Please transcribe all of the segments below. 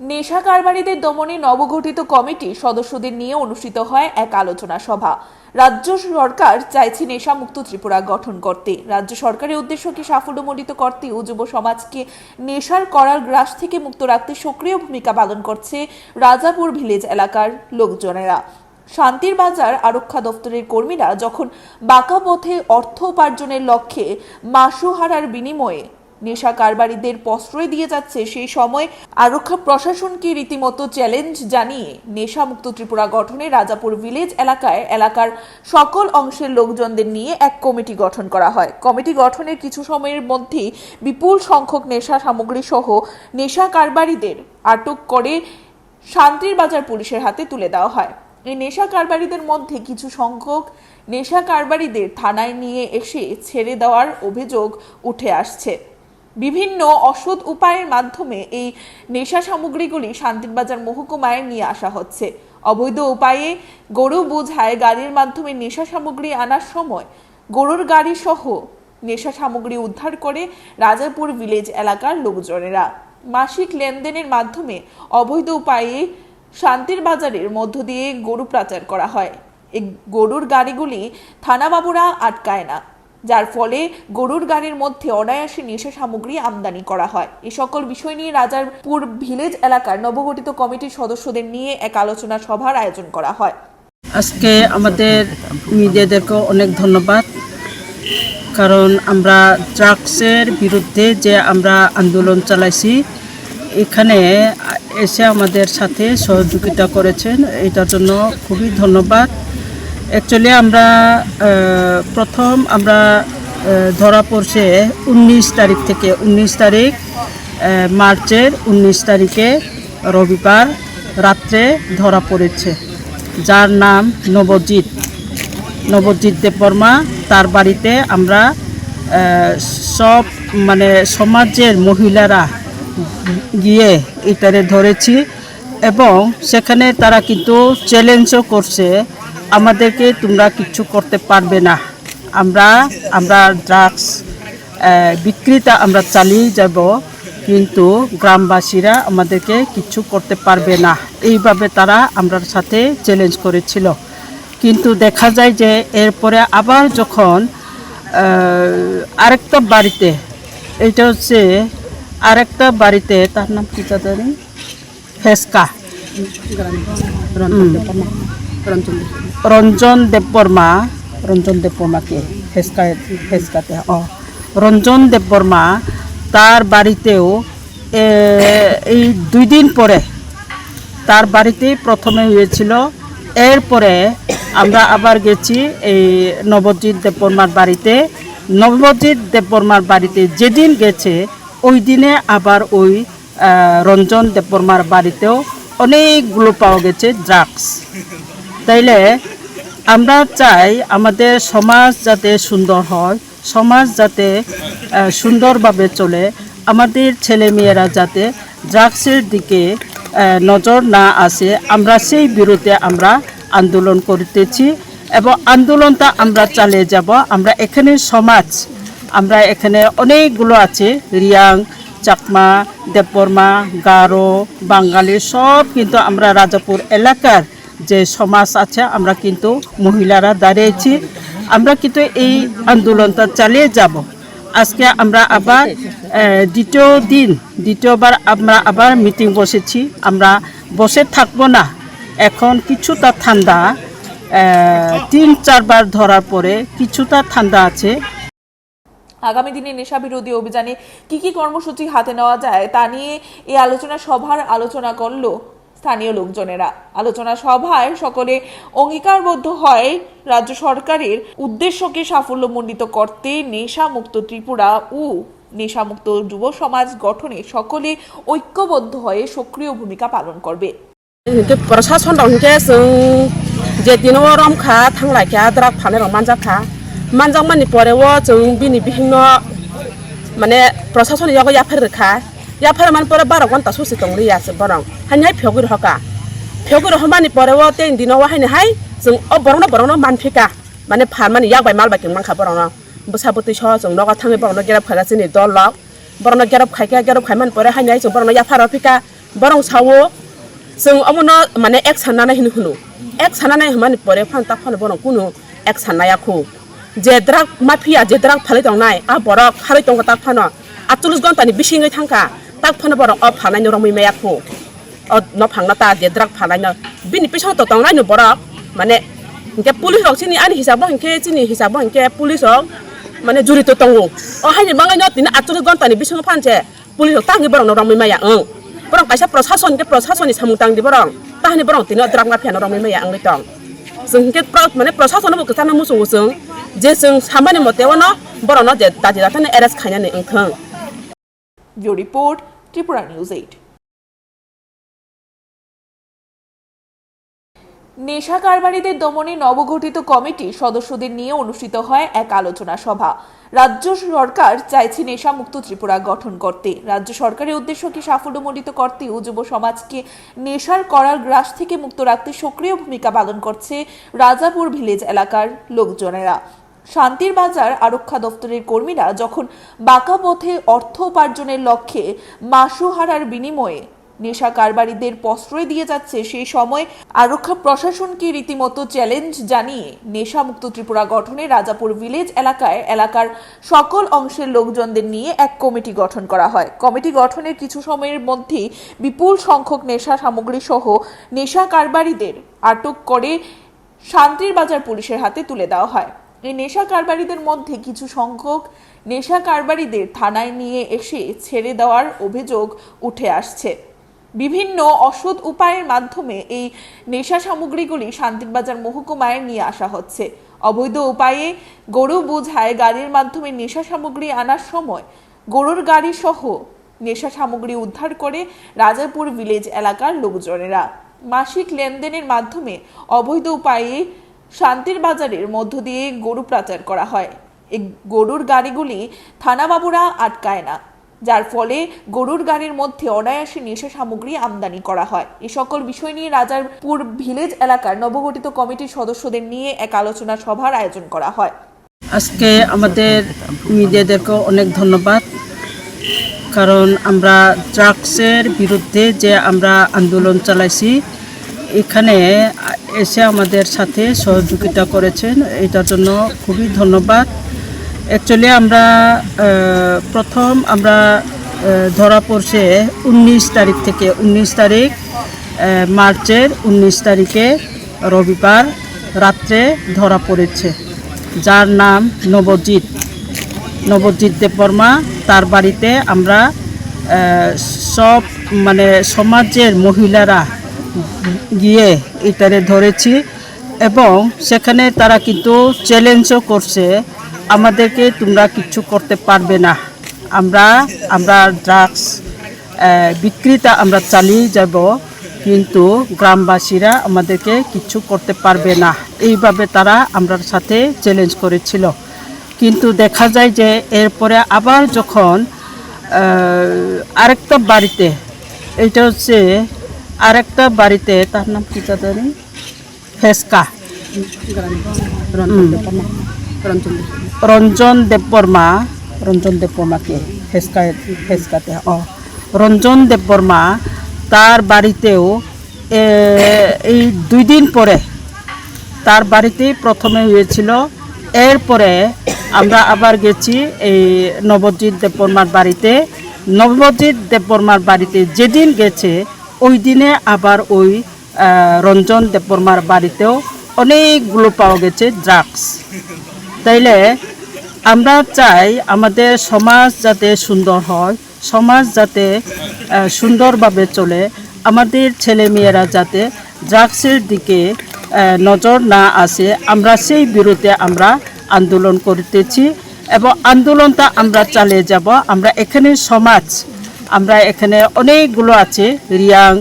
নেশা কারবারিদের দমনে নবগঠিত কমিটি সদস্যদের নিয়ে অনুষ্ঠিত হয় এক আলোচনা সভা। রাজ্য সরকার চাইছে নেশামুক্ত ত্রিপুরা গঠন করতে। রাজ্য সরকারের উদ্দেশ্যকে সাফল্যমণ্ডিত করতে ও যুব সমাজকে নেশার করার গ্রাস থেকে মুক্ত রাখতে সক্রিয় ভূমিকা পালন করছে রাজাপুর ভিলেজ এলাকার লোকজনেরা। শান্তির বাজার আরক্ষা দপ্তরের কর্মীরা যখন বাঁকা পথে অর্থ উপার্জনের লক্ষ্যে মাসুহারার বিনিময়ে নেশা কারবারিদের প্রশ্রয় দিয়ে যাচ্ছে সেই সময় আরক্ষা প্রশাসনকে রীতিমতো চ্যালেঞ্জ জানিয়ে নেশামুক্ত ত্রিপুরা গঠনে রাজাপুর ভিলেজ এলাকায় এলাকার সকল অংশের লোকজনদের নিয়ে এক কমিটি গঠন করা হয়। কমিটি গঠনের কিছু সময়ের মধ্যেই বিপুল সংখ্যক নেশা সামগ্রী সহ নেশা কারবারিদের আটক করে শান্তির বাজার পুলিশের হাতে তুলে দেওয়া হয়। এই নেশা কারবারিদের মধ্যে কিছু সংখ্যক নেশা কারবারিদের থানায় নিয়ে এসে ছেড়ে দেওয়ার অভিযোগ উঠে আসছে। বিভিন্ন অসৎ উপায়ের মাধ্যমে এই নেশা সামগ্রীগুলি শান্তিরবাজার মহকুমায় নিয়ে আসা হচ্ছে। অবৈধ উপায়ে গরু বোঝায় গাড়ির মাধ্যমে নেশা সামগ্রী আনার সময় গরুর গাড়ি সহ নেশা সামগ্রী উদ্ধার করে রাজাপুর ভিলেজ এলাকার লোকজনেরা। মাসিক লেনদেনের মাধ্যমে অবৈধ উপায়ে শান্তির বাজারের মধ্য দিয়ে গরু পাচার করা হয়। এই গরুর গাড়িগুলি থানাবাবুরা আটকায় না। যার ফলে গরুর গাড়ির মধ্যে অনায়াসে নেশা সামগ্রী আমদানি করা হয়। এ সকল বিষয় নিয়ে রাজারপুর ভিলেজ এলাকার নবগঠিত কমিটির সদস্যদের নিয়ে এক আলোচনা সভার আয়োজন করা হয়। আজকে আমাদের মিডিয়াদেরকে অনেক ধন্যবাদ। কারণ আমরা ড্রাগসের বিরুদ্ধে যে আমরা আন্দোলন চালাইছি, এখানে এসে আমাদের সাথে সহযোগিতা করেছেন। এটার জন্য খুবই ধন্যবাদ। অ্যাকচুয়ালি আমরা প্রথম আমরা ধরা পড়ছে উনিশ তারিখ থেকে। উনিশ তারিখ মার্চের উনিশ তারিখে রবিবার রাত্রে ধরা পড়েছে। যার নাম নবজিৎ। নবজিৎ দেববর্মা, তার বাড়িতে আমরা সব মানে সমাজের মহিলারা গিয়ে এটারে ধরেছি। এবং সেখানে তারা কিন্তু চ্যালেঞ্জও করছে, আমাদেরকে তোমরা কিছু করতে পারবে না। আমরা আমরা ড্রাগস বিক্রিতা আমরা চালিয়ে যাব, কিন্তু গ্রামবাসীরা আমাদেরকে কিছু করতে পারবে না। এইভাবে তারা আমরার সাথে চ্যালেঞ্জ করেছিল। কিন্তু দেখা যায় যে এরপরে আবার যখন আরেকটা বাড়িতে, এটা হচ্ছে আরেকটা বাড়িতে, তার নাম কি জানি? ফেসকা। রঞ্জন দেববর্মা। রঞ্জন দেববর্মাকে ফেসকা ফেসকাতে ও রঞ্জন দেববর্মা তার বাড়িতেও এই দুই দিন পরে তার বাড়িতেই প্রথমে হয়েছিল। এরপরে আমরা আবার গেছি এই নবজিৎ দেববর্মার বাড়িতে। নবজিৎ দেববর্মার বাড়িতে যেদিন গেছে ওই দিনে আবার ওই রঞ্জন দেববর্মার বাড়িতেও অনেকগুলো পাওয়া গেছে ড্রাগস তাইলে আমরা চাই আমাদের সমাজ যাতে সুন্দর হয়, সমাজ যাতে সুন্দরভাবে চলে, আমাদের ছেলেমেয়েরা যাতে ড্রাগসের দিকে নজর না আসে। আমরা সেই বিরুদ্ধে আমরা আন্দোলন করতেছি এবং আন্দোলনটা আমরা চালিয়ে যাব। আমরা এখানে সমাজ, আমরা এখানে অনেকগুলো আছে, রিয়াং চাকমা, দেববর্মা, গারো, বাঙালি সব কিন্তু আমরা রাজাপুর এলাকার যে সমাজ আছে, আমরা কিন্তু মহিলারা দাঁড়িয়েছি। আমরা কিন্তু এই আন্দোলনটা চালিয়ে যাব। আজকে আমরা আবার দ্বিতীয় দিন, দ্বিতীয়বার আমরা আবার মিটিং বসেছি। আমরা বসে থাকব না। এখন কিছুটা ঠান্ডা তিন, চারবার ধরার পরে কিছুটা ঠান্ডা আছে। আগামী দিনে নেশা বিরোধী অভিযানে কি কি কর্মসূচি হাতে নেওয়া যায় তা নিয়ে এই আলোচনা সভার আলোচনা করল স্থানীয় লোকজনেরা। আলোচনা সভায় সকলে অঙ্গীকারবদ্ধ হয় রাজ্য সরকারের উদ্দেশ্যকে সাফল্যমণ্ডিত করতে নেশা মুক্ত ত্রিপুরা ও নেশামুক্ত যুব সমাজ গঠনে সকলে ঐক্যবদ্ধ হয়ে সক্রিয় ভূমিকা পালন করবে। প্রশাসন যে দিনরম খা থাংলাই খা রমান জাখা द्राग फाने रं मानजाखा मानजां मानि परेव जों बिनि बिहिन्न माने प्रशासन यागो याफेर रेखा याफेर मान परे बार घन्टा ससे दंलै यासो बरं हानि फेगुर हका फेगुर हमानि परेव तेन दिनाव हानि हाय जों अ बरंनो बरंनो मानफिका माने फान मानि यागबाय मालबाय किं मानखा बरंनो बोसा बोतै स जों नगा थाङै बरंनो गेराब खागासिनो दल लक बरंनो गेराब खायका गेराब खायमान परे हानि जों बरंनो याफार फिका বরং সাwo जों अमनो माने एक साननानै हिनु हुनु एक साननानै हमानि परे फान ता फान बरं कुनु एक साननायाखौ जे द्राग माफिया जे द्राग फालै दंनाय आ बरक फालै दंग ता फानो आतुलुस गन्तानि बिसिङै थांखा ता फानो बरं अ फानायनि रमै मायाखौ अ न फांना ता जे द्राग फानायनो बिनि पिछाव त दंनायनो बरक माने इनके पुलिस रक सिनि आनि हिसाब इनके सिनि हिसाब इनके पुलिस रक माने जुरित दंगो अ हायनि बाङै न तिन आतुलुस गन्तानि बिसिङै फानसे पुलिस रक तांगि बरं रमै माया ओं बरं कायसा प्रशासन के प्रशासननि सामुतां di बरं ताहनि बरं तिनो द्राग माफिया रमै माया आंनि दं जों के माने प्रशासन बो खोथानो मोसौ जों 8 নেশা কারবারিদের দমনে নবগঠিত কমিটি সদস্যদের নিয়ে অনুষ্ঠিত হয় এক আলোচনা সভা। রাজ্য সরকার চাইছে নেশা মুক্ত ত্রিপুরা গঠন করতে। রাজ্য সরকারের উদ্দেশ্যকে সাফল্যমণ্ডিত ও যুব সমাজকে নেশার করার গ্রাস থেকে মুক্ত রাখতে সক্রিয় ভূমিকা পালন করছে রাজাপুর ভিলেজ এলাকার লোকজনেরা। শান্তির বাজার আরক্ষা দপ্তরের কর্মীরা যখন বাঁকা পথে অর্থ উপার্জনের লক্ষ্যে মাসুহারার বিনিময়ে নেশা কারবারিদের প্রশ্রয় দিয়ে যাচ্ছে, সেই সময় আরক্ষা প্রশাসনকে রীতিমতো চ্যালেঞ্জ জানিয়ে নেশামুক্ত ত্রিপুরা গঠনে রাজাপুর ভিলেজ এলাকায় এলাকার সকল অংশের লোকজনদের নিয়ে এক কমিটি গঠন করা হয়। কমিটি গঠনের কিছু সময়ের মধ্যেই বিপুল সংখ্যক নেশা সামগ্রী সহ নেশা কারবারিদের আটক করে শান্তির বাজার পুলিশের হাতে তুলে দেওয়া হয়। এই নেশা কারবারিদের মধ্যে কিছু সংখ্যক নেশা কারবারিদের থানায় নিয়ে এসে ছেড়ে দেওয়ার অভিযোগ উঠে আসছে। বিভিন্ন অসৎ উপায়ের মাধ্যমে এই নেশা সামগ্রীগুলি শান্তিরবাজার মহকুমায় নিয়ে আসা হচ্ছে। অবৈধ উপায়ে গরু বোঝায় গাড়ির মাধ্যমে নেশা সামগ্রী আনার সময় গরুর গাড়ি সহ নেশা সামগ্রী উদ্ধার করে রাজাপুর ভিলেজ এলাকার লোকজনেরা। মাসিক লেনদেনের মাধ্যমে অবৈধ উপায়ে শান্তির বাজারের মধ্য দিয়ে গরু পাচার করা হয়। এই গরুর গাড়িগুলি থানাবাবুরা আটকায় না, যার ফলে গরুর গাড়ির মধ্যে অনায়াসে নেশা সামগ্রী আমদানি করা হয়। এ সকল বিষয় নিয়ে রাজারপুর ভিলেজ এলাকার নবগঠিত কমিটির সদস্যদের নিয়ে এক আলোচনা সভার আয়োজন করা হয়। আজকে আমাদের মিডিয়াদেরকে অনেক ধন্যবাদ, কারণ আমরা ড্রাগসের বিরুদ্ধে যে আমরা আন্দোলন চালাইছি এখানে এসে আমাদের সাথে সহযোগিতা করেছেন। এটার জন্য খুবই ধন্যবাদ। অ্যাকচুয়ালি আমরা প্রথম আমরা ধরা পড়ছে উনিশ তারিখ থেকে। উনিশ তারিখ মার্চের উনিশ তারিখে রবিবার রাত্রে ধরা পড়েছে। যার নাম নবজিৎ। নবজিৎ দেববর্মা, তার বাড়িতে আমরা সব মানে সমাজের মহিলারা গিয়ে এটারে ধরেছি এবং সেখানে তারা কিন্তু চ্যালেঞ্জও করছে, আমাদেরকে তোমরা কিচ্ছু করতে পারবে না। আমরা আমরা ড্রাগস বিক্রিটা আমরা চালিয়ে যাব, কিন্তু গ্রামবাসীরা আমাদেরকে কিছু করতে পারবে না। এইভাবে তারা আমরার সাথে চ্যালেঞ্জ করেছিল। কিন্তু দেখা যায় যে এরপরে আবার যখন আরেকটা বাড়িতে, এটা হচ্ছে আরেকটা বাড়িতে তার নাম কি জানি? ফেসকা। রঞ্জন দেববর্মা। রঞ্জন দেববর্মাকে ফেসকা ফেসকাতে ও রঞ্জন দেববর্মা তার বাড়িতেও এই দুই দিন পরে তার বাড়িতেই প্রথমে হয়েছিল। এরপরে আমরা আবার গেছি এই নবজিৎ দেববর্মার বাড়িতে। নবজিৎ দেববর্মার বাড়িতে যেদিন গেছে ওই দিনে আবার ওই রঞ্জন দেববর্মার বাড়িতেও অনেকগুলো পাওয়া গেছে ড্রাগস তাইলে আমরা চাই আমাদের সমাজ যাতে সুন্দর হয়, সমাজ যাতে সুন্দরভাবে চলে, আমাদের ছেলেমেয়েরা যাতে ড্রাগসের দিকে নজর না আসে। আমরা সেই বিরুদ্ধে আমরা আন্দোলন করতেছি এবং আন্দোলনটা আমরা চালিয়ে যাব। আমরা এখানে সমাজ আমরা এখানে অনেকগুলো আছে। রিয়াং,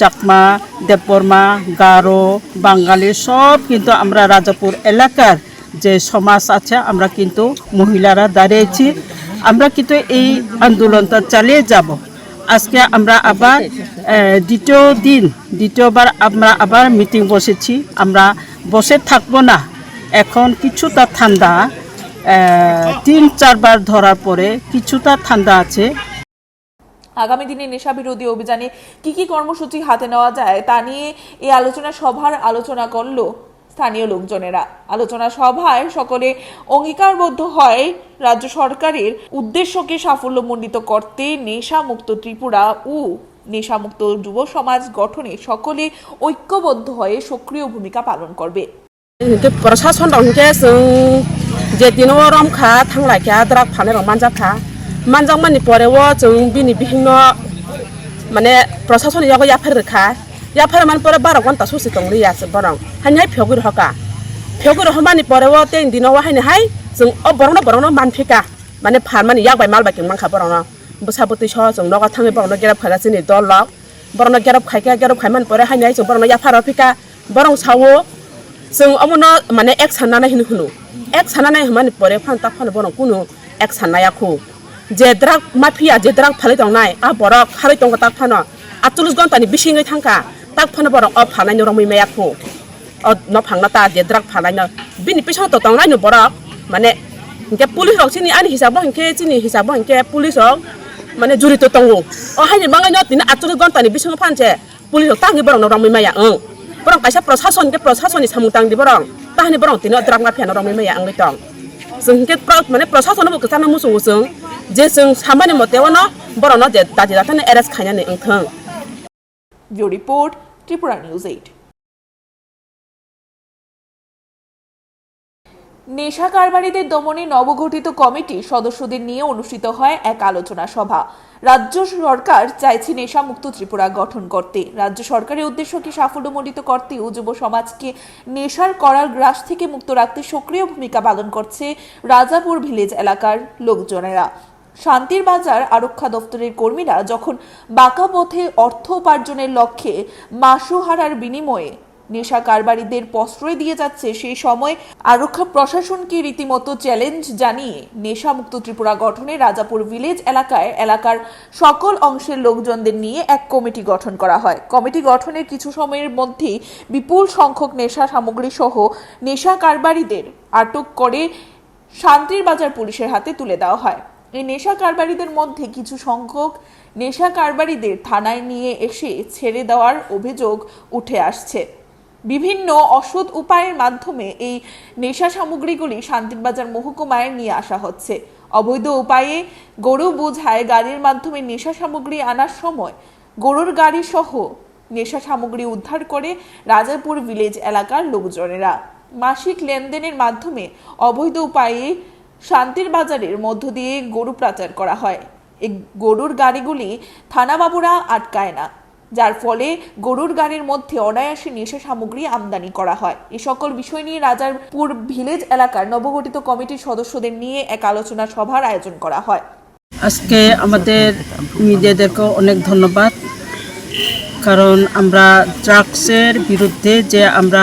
চাকমা, দেববর্মা, গারো, বাঙালি সব কিন্তু আমরা রাজাপুর এলাকার যে সমাজ আছে, আমরা কিন্তু মহিলারা দাঁড়িয়েছি। আমরা কিন্তু এই আন্দোলনটা চালিয়ে যাব। আজকে আমরা আবার দ্বিতীয় দিন, দ্বিতীয়বার আমরা আবার মিটিং বসেছি। আমরা বসে থাকব না। এখন কিছুটা ঠান্ডা তিন, চারবার ধরার পরে কিছুটা ঠান্ডা আছে। আগামী দিনে নেশা বিরোধী অভিযানে কি কি কর্মসূচি হাতে নেওয়া যায় তা নিয়ে এই আলোচনা সভার আলোচনা করল স্থানীয় লোকজনেরা। আলোচনা সভায় সকলে অঙ্গীকারবদ্ধ হয় রাজ্য সরকারের উদ্দেশ্যকে সাফল্যমণ্ডিত করতে নেশামুক্ত ত্রিপুরা ও নেশামুক্ত যুব সমাজ গঠনে সকলে ঐক্যবদ্ধ হয়ে সক্রিয় ভূমিকা পালন করবে। প্রশাসন যে দিন রমখা, থাংলাইখা দ্রাগ রমান যাখা द्राग फाननाय रं मानजाखा मानजां मानि परेव जों बिनि बिहिन्न माने प्रशासन यागो याफेरखा याफेर मान परे बार घन्टा ससे दंलै यासो बरं हानिहाय फेगुर हका फेगुर हमानि परेव तेन दिनाव हायनि हाय जों अ बरंनो बरंनो मानफिका माने फान मानि यागबाय मालबाय किं मानखा बरंनो बोसाबोतै स जों नगा थाङै बरंनो गेराब खायगा जोंनि दल लग बरंनो गेराब खायगा गेराब खायमान परे हायनि जों बरंनो याफार फिका बरं सावो जों अमनो माने एक साननानै हिनु हुनु एक साननानै हमानि परे फान ता फान बरं कुनु एक साननायाखौ जे द्राग माफिया जे द्राग फालै दंनाय आ बर फालै दं ता फान आतुलुस घन्टानि बिसिङै थांखा ता फान बर अ फानायनि रमै मायाखौ अ न फांना ता जे द्राग फानायनो बिनि पिसं त दंनाय नु बर माने हिंके पुलिस रक सिनि आनि हिसाब हिंके सिनि हिसाब हिंके पुलिस रक माने जुरित दंगो अ हायनि माङै न दिनै आतुलुस घन्टानि बिसिङै फानसे पुलिस रक तांनि बर रमै माया ओं borang kaisa प्रशासन के प्रशासन नि samung tang di borang tahani borang tino drag ma piano rong maya ang litong जों के माने प्रशासन बो कसाना मुसुं जों जे जों सामानि मते वनो borang no je daji datane arrest खायनानै ओंथों bureau report Tripura news eight নেশা কারবারিদের দমনে নবগঠিত কমিটির সদস্যদের নিয়ে অনুষ্ঠিত হয় এক আলোচনা সভা রাজ্য সরকার চাইছে নেশামুক্ত ত্রিপুরা গঠন করতে রাজ্য সরকারের উদ্দেশ্যকে সাফল্যমণ্ডিত করতে ও যুব সমাজকে নেশার করার গ্রাস থেকে মুক্ত রাখতে সক্রিয় ভূমিকা পালন করছে রাজাপুর ভিলেজ এলাকার লোকজনেরা শান্তির বাজার আরক্ষা দপ্তরের কর্মীরা যখন বাঁকা পথে অর্থ উপার্জনের লক্ষ্যে মাসুহারার বিনিময়ে নেশা কারবারিদের প্রশ্রয় দিয়ে যাচ্ছে সেই সময় আরক্ষা প্রশাসনকে রীতিমতো চ্যালেঞ্জ জানিয়ে নেশামুক্ত ত্রিপুরা গঠনে রাজাপুর ভিলেজ এলাকায় এলাকার সকল অংশের লোকজনদের নিয়ে এক কমিটি গঠন করা হয়। কমিটি গঠনের কিছু সময়ের মধ্যেই বিপুল সংখ্যক নেশা সামগ্রী সহ নেশা কারবারিদের আটক করে শান্তির বাজার পুলিশের হাতে তুলে দেওয়া হয়। এই নেশা কারবারিদের মধ্যে কিছু সংখ্যক নেশা কারবারিদের থানায় নিয়ে এসে ছেড়ে দেওয়ার অভিযোগ উঠে আসছে। বিভিন্ন অসৎ উপায়ের মাধ্যমে এই নেশা সামগ্রীগুলি শান্তিরবাজার মহকুমায় নিয়ে আসা হচ্ছে। অবৈধ উপায়ে গরু বোঝায় গাড়ির মাধ্যমে নেশা সামগ্রী আনার সময় গরুর গাড়ি সহ নেশা সামগ্রী উদ্ধার করে রাজাপুর ভিলেজ এলাকার লোকজনেরা। মাসিক লেনদেনের মাধ্যমে অবৈধ উপায়ে শান্তির বাজারের মধ্য দিয়ে গরু পাচার করা হয়। এই গরুর গাড়িগুলি থানাবাবুরা আটকায় না, যার ফলে গরুর গাড়ির মধ্যে অনায়াসে নেশা সামগ্রী আমদানি করা হয়। এ সকল বিষয় নিয়ে রাজারপুর ভিলেজ এলাকার নবগঠিত কমিটির সদস্যদের নিয়ে এক আলোচনা সভার আয়োজন করা হয়। আজকে আমাদের মিডিয়াদেরকে অনেক ধন্যবাদ, কারণ আমরা ড্রাগসের বিরুদ্ধে যে আমরা